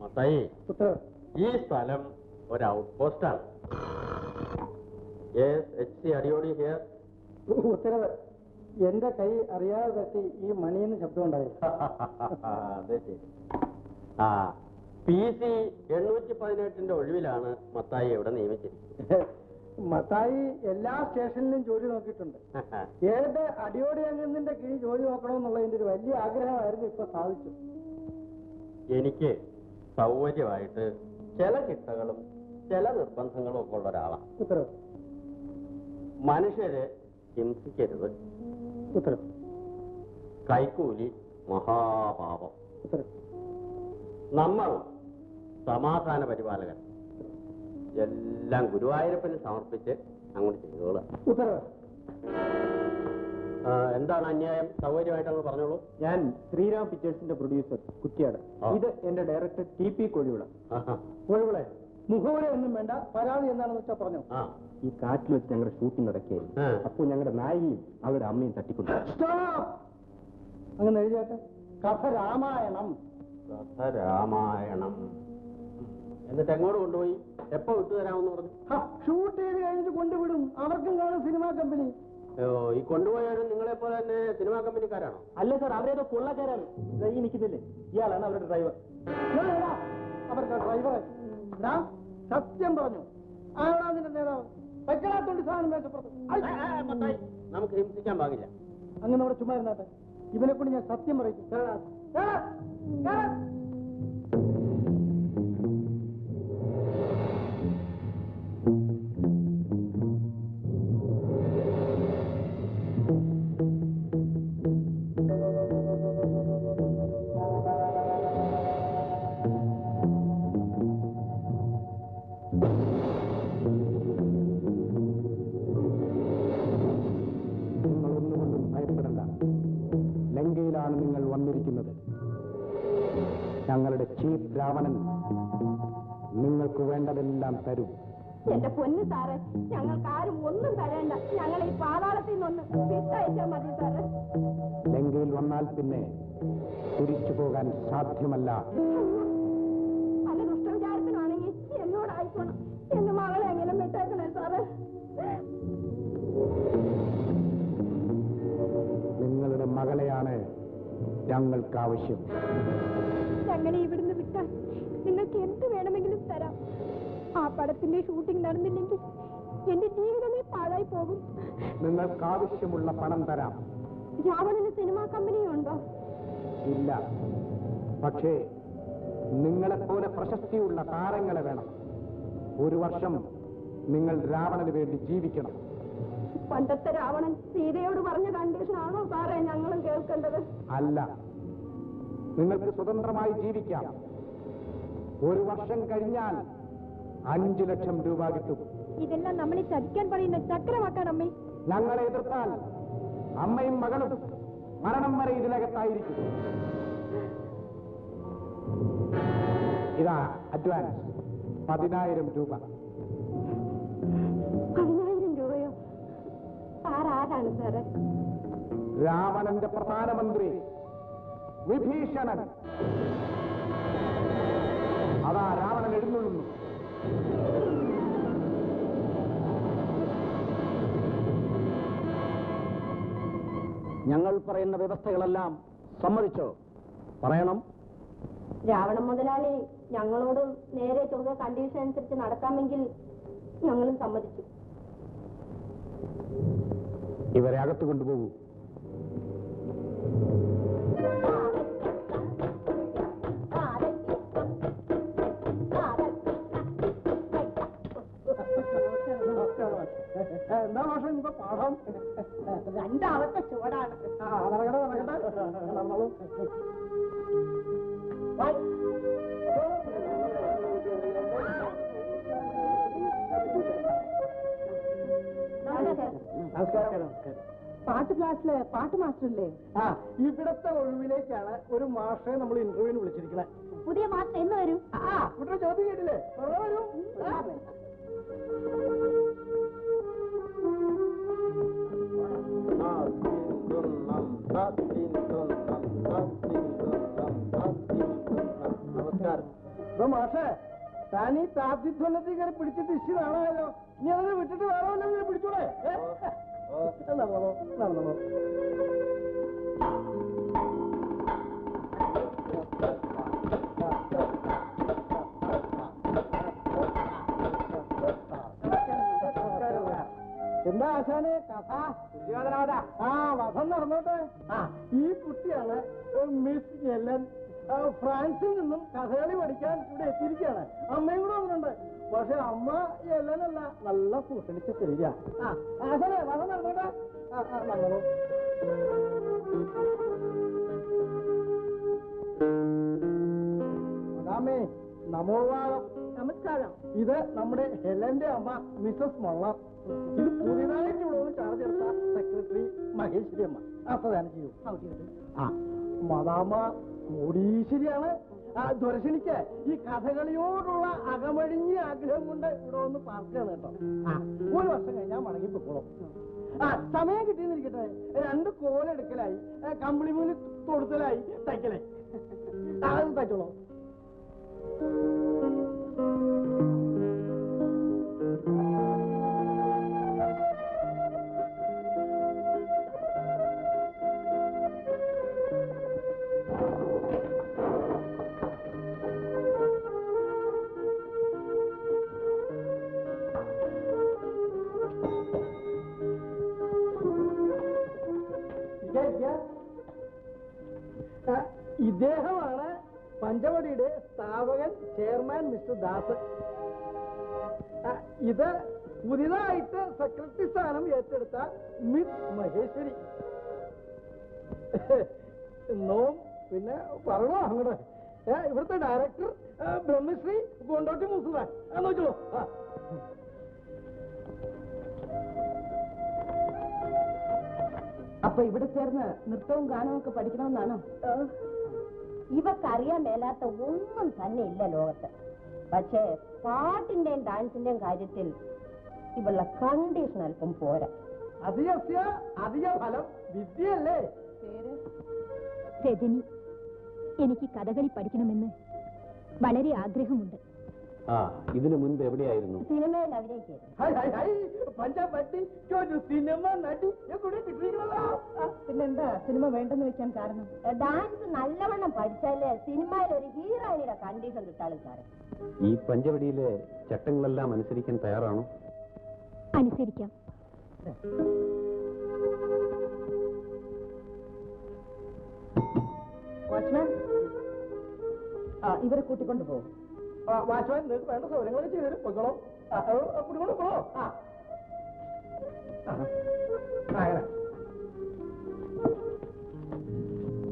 മത്തായി ഈ സ്ഥലം ഒരു ഔട്ട് പോസ്റ്റാണ് ഉത്തരവ്. എന്റെ കൈ അറിയാതെ തട്ടി ഈ മണിയെന്ന് ശബ്ദം ഉണ്ടായി. ആ പി സി എണ്ണൂറ്റി പതിനെട്ടിന്റെ ഒഴിവിലാണ് മത്തായി ഇവിടെ നിയമിച്ചിരിക്കുന്നത്. മത്തായി എല്ലാ സ്റ്റേഷനിലും ജോലി നോക്കിയിട്ടുണ്ട്. ഏത് അടിയോടി അംഗത്തിന്റെ കീഴിൽ ജോലി നോക്കണമെന്നുള്ളതിന്റെ ഒരു വലിയ ആഗ്രഹമായിരുന്നു ഇപ്പൊ സാധിച്ചു എനിക്ക് സൗകര്യമായിട്ട് ചില ചിട്ടകളും ചില നിർബന്ധങ്ങളും ഒക്കെ ഉള്ള ഒരാളാണ് മനുഷ്യരെ ഹിംസിക്കരുത്. കൈക്കൂലി മഹാപാപം. നമ്മൾ സമാധാന പരിപാലകൻ. എല്ലാം ഗുരുവായൂരപ്പന് സമർപ്പിച്ച് അങ്ങോട്ട് ചെയ്തോളാം. എന്താണ് അന്യായം? സൗകര്യമായിട്ടങ്ങ് പറഞ്ഞോളൂ. ഞാൻ ശ്രീരാം പിക്ചേഴ്സിന്റെ പ്രൊഡ്യൂസർ കുറ്റിയാട് ഇത് എന്റെ ഡയറക്ടർ ടി പി കോഴിവിള. കോഴിവിളെ മുഖവര ഒന്നും വേണ്ട പരാതി എന്താണെന്ന് വെച്ചാൽ പറഞ്ഞു? ഈ കാറ്റിൽ വെച്ച് ഞങ്ങളുടെ ഷൂട്ടിംഗ് നടക്കുകയായിരുന്നു അപ്പൊ അപ്പോൾ ഞങ്ങളുടെ നായികയും അവരുടെ അമ്മയും തട്ടിക്കൊണ്ടു. അങ്ങനെ എഴുതിയാട്ടെ കഥ രാമായണം. കഥ രാമായണം. എന്നിട്ട് എങ്ങോട്ട് കൊണ്ടുപോയി? എപ്പോ വിട്ടുതരാമെന്ന് പറഞ്ഞു? ഷൂട്ട് ചെയ്ത് കഴിഞ്ഞിട്ട് കൊണ്ടുവിടും. അവർക്കും കാണും സിനിമാ കമ്പനി. ഈ കൊണ്ടുപോയവരും നിങ്ങളെ പോലെ തന്നെ സിനിമാ കമ്പനിക്കാരാണോ? അല്ല സാർ അവരേതോ കൊള്ളക്കാരാണ്. ദേ ഈ നിൽക്കുന്നില്ലേ? ഇയാളാണ് അവരുടെ ഡ്രൈവർ. അവരുടെ ഡ്രൈവറെ ഞാൻ സത്യം പറഞ്ഞു. ആരാ നിന്റെ നേതാവ്? വെക്കലാത്തോണ്ട് സാധനം മേശപ്പുറത്ത് ഐ! നമുക്ക് ഹിംസിക്കാൻ പാകില്ല. അങ്ങനെ അവിടെ ചുമ്മാ ഇരുന്നാട്ടെ. ഇവനെ കൊണ്ട് ഞാൻ സത്യം പറയിക്കും. കേറാ. നിങ്ങൾ ഒന്നുകൊണ്ടും ഭയപ്പെടണ്ട. ലങ്കയിലാണ് നിങ്ങൾ വന്നിരിക്കുന്നത്. ഞങ്ങളുടെ ചീഫ് രാവണൻ നിങ്ങൾക്ക് വേണ്ടതെല്ലാം തരും. എന്റെ പൊന്നു സാറ് ഞങ്ങൾക്ക് ആരും ഒന്നും തരേണ്ട. ഞങ്ങൾ ഈ പാതാളത്തിൽ നിന്നൊന്ന് വിട്ടയച്ചാൽ മതി സാറ്. ലങ്കയിൽ വന്നാൽ പിന്നെ തിരിച്ചു പോകാൻ സാധ്യമല്ല. ഞങ്ങൾക്ക് ആവശ്യം ഞങ്ങളെ ഇവിടുന്ന് വിട്ടാൽ നിങ്ങൾക്ക് എന്ത് വേണമെങ്കിലും തരാം. ആ പടത്തിന്റെ ഷൂട്ടിംഗ് നടന്നില്ലെങ്കിൽ എന്റെ ജീവിതമേ പാഴായി പോകും. നിങ്ങൾക്ക് ആവശ്യമുള്ള പണം തരാം. രാവണന് സിനിമാ കമ്പനിയുണ്ടോ? ഇല്ല. പക്ഷേ നിങ്ങളെപ്പോലെ പ്രശസ്തിയുള്ള താരങ്ങളെ വേണം. ഒരു വർഷം നിങ്ങൾ രാവണന് വേണ്ടി ജീവിക്കണം. പണ്ടത്തെ രാവണൻ സീതയോട് പറഞ്ഞ കണ്ടീഷൻ ആണോ സാറേ ഞങ്ങളും കേൾക്കേണ്ടത്? അല്ല. നിങ്ങൾക്ക് സ്വതന്ത്രമായി ജീവിക്കാം. ഒരു വർഷം കഴിഞ്ഞാൽ അഞ്ചു ലക്ഷം രൂപ കിട്ടും. ഇതെല്ലാം നമ്മളെ ചതിക്കാൻ പറയുന്ന ചക്രമാക്കാൻ അമ്മേ ഞങ്ങളെ എതിർത്താൽ അമ്മയും മകളും മരണം വരെ ഇതിനകത്തായിരിക്കും. ഇതാ അഡ്വാൻസ് പതിനായിരം രൂപ. രാവണന്റെ പ്രധാനമന്ത്രി വിഭീഷണൻ. അതാ രാവണൻ എഴുന്നള്ളുന്നു. ഞങ്ങൾ പറയുന്ന വ്യവസ്ഥകളെല്ലാം സമ്മതിച്ചോ? പറയണം. രാവണ മുതലാളി ഞങ്ങളോട് നേരെ ചൊവ്വ കണ്ടീഷൻ അനുസരിച്ച് നടക്കാമെങ്കിൽ ഞങ്ങളും സമ്മതിച്ചു ഇവരെ അകത്ത് കൊണ്ടുപോകൂ എന്താ ഭാഷ ഇപ്പൊ പാഠം രണ്ടാമത്തെ ചുവടാണ് ആ, നടക്കട്ടെ നടക്കട്ടെ നടന്നോളൂ. നമസ്കാരം. നമസ്കാരം പാട്ട് ക്ലാസ്സിലെ പാട്ട് മാസ്റ്റർ അല്ലേ ആ ഇവിടത്തെ ഒഴിവിലേക്കാണ് ഒരു മാഷെ നമ്മൾ ഇന്റർവ്യൂവിന് വിളിച്ചിരിക്കുന്നത്. പുതിയ മാസ്റ്റർ എന്ന് വരും? ആ ഇവിടെ ചോദ്യം കേട്ടില്ലേ? വെറുതെ വരൂ. ആ. നമസ്കാരം. ഇപ്പൊ മാഷേ താൻ ഈ താത്തിധ്വന്നത്തിൽ കയറി പിടിച്ചിട്ട് ഇഷ്യൂ കാണാമല്ലോ ഇനി അതിനെ വിട്ടിട്ട് വേറെ വല്ലതും പിടിച്ചൂടെ? നടന്നോ നടന്നോ എന്താ ആശാനെ കഥ ആ വധം നടന്നോട്ടെ ആ ഈ കുട്ടിയാണ് മിസ് എല്ലൻ ഫ്രാൻസിൽ നിന്നും കഥകളി പഠിക്കാൻ ഇവിടെ എത്തിയിരിക്കുകയാണ്. അമ്മയും കൂടെ വന്നിട്ടുണ്ട്. പക്ഷെ അമ്മ എല്ലാനല്ല നല്ല സൂക്ഷിച്ച് തരിക. നടന്നോട്ടെ. നടന്നോ അതാമേ നമോവാദം നമസ്കാരം. ഇത് നമ്മുടെ ഹെലന്റെ അമ്മ മിസസ് മൊള്ള. ഇത് പുതിയതായിട്ട് ഇവിടെ ചാർജ് എടുത്ത സെക്രട്ടറി മഹേശ്വരി അമ്മ. അപ്പൊ ചെയ്യൂ. ആ മദാമ്മ കോടീശ്വരിയാണ് ദുരശനിക്ക് ഈ കഥകളിയോടുള്ള അകമഴിഞ്ഞ ആഗ്രഹം കൊണ്ട് ഇവിടെ ഒന്ന് പാർക്കുകയാണ് കേട്ടോ. ഒരു വർഷം കഴിഞ്ഞാൽ മടങ്ങി പൊക്കോളും. ആ സമയം കിട്ടിയെന്നിരിക്കട്ടെ. രണ്ട് കോലെടുക്കലായി കമ്പിളി മൂലി തൊടുത്തലായി. തയ്ക്കലായി. അത് തയ്ച്ചോളൂ. ഇദ്ദേഹമാണ് പഞ്ചവടിയുടെ സ്ഥാപകൻ ചെയർമാൻ മിസ്റ്റർ ദാസ്. ഇത് പുതിയതായിട്ട് സെക്രട്ടറി സ്ഥാനം ഏറ്റെടുത്ത മിസ് മഹേശ്വരി. നോം പിന്നെ പറഞ്ഞോ അങ്ങോട്ട്. ഇവിടുത്തെ ഡയറക്ടർ ബ്രഹ്മശ്രീ കൊണ്ടോട്ടി മുസുദാൻ ആ, നോക്കിക്കോളൂ അപ്പൊ ഇവിടെ ചേർന്ന് നൃത്തവും ഗാനവും ഒക്കെ പഠിക്കണമെന്നാണോ? ഇവക്കറിയാൻ മേലാത്ത ഒന്നും തന്നെ ഇല്ല ലോകത്ത്. പക്ഷേ പാട്ടിന്റെയും ഡാൻസിന്റെയും കാര്യത്തിൽ ഇവളുടെ കണ്ടീഷൻ അല്പം പോരാ. അധികസ്യ അധിക ഫലം. വിദ്യയല്ലേ. രജനി എനിക്ക് കഥകളി പഠിക്കണമെന്ന് വളരെ ആഗ്രഹമുണ്ട്. ആ ഇതിനു മുൻപ് എവിടെയായിരുന്നു? സിനിമയിൽ അഭിനയിക്കരുത് ഹൈ ഹൈ ഹൈ പഞ്ചാബട്ടി ഒരു സിനിമ നടി. കൂടി കിട്ടിയിട്ടുള്ളതാ പിന്നെന്താ? സിനിമ വേണ്ടെന്ന് വെക്കാൻ കാരണം? ഡാൻസ് നല്ലവണ്ണം പഠിച്ചാലേ സിനിമയിൽ ഒരു ഹീറോയിനിയുടെ കണ്ടീഷൻ കിട്ടാളും സാറേ. ഈ പഞ്ചവടിയിലെ ചട്ടങ്ങളെല്ലാം അനുസരിക്കാൻ തയ്യാറാണോ? അനുസരിക്കാം. വാച്ച്മാൻ ആ ഇവരെ കൂട്ടിക്കൊണ്ടു പോകും വാശുവാൻ നിങ്ങൾക്ക് വേണ്ട സൗകര്യങ്ങളൊക്കെ ചെയ്തു പൊയ്ക്കോളൂ. കുടിക്കോളൂ ആ.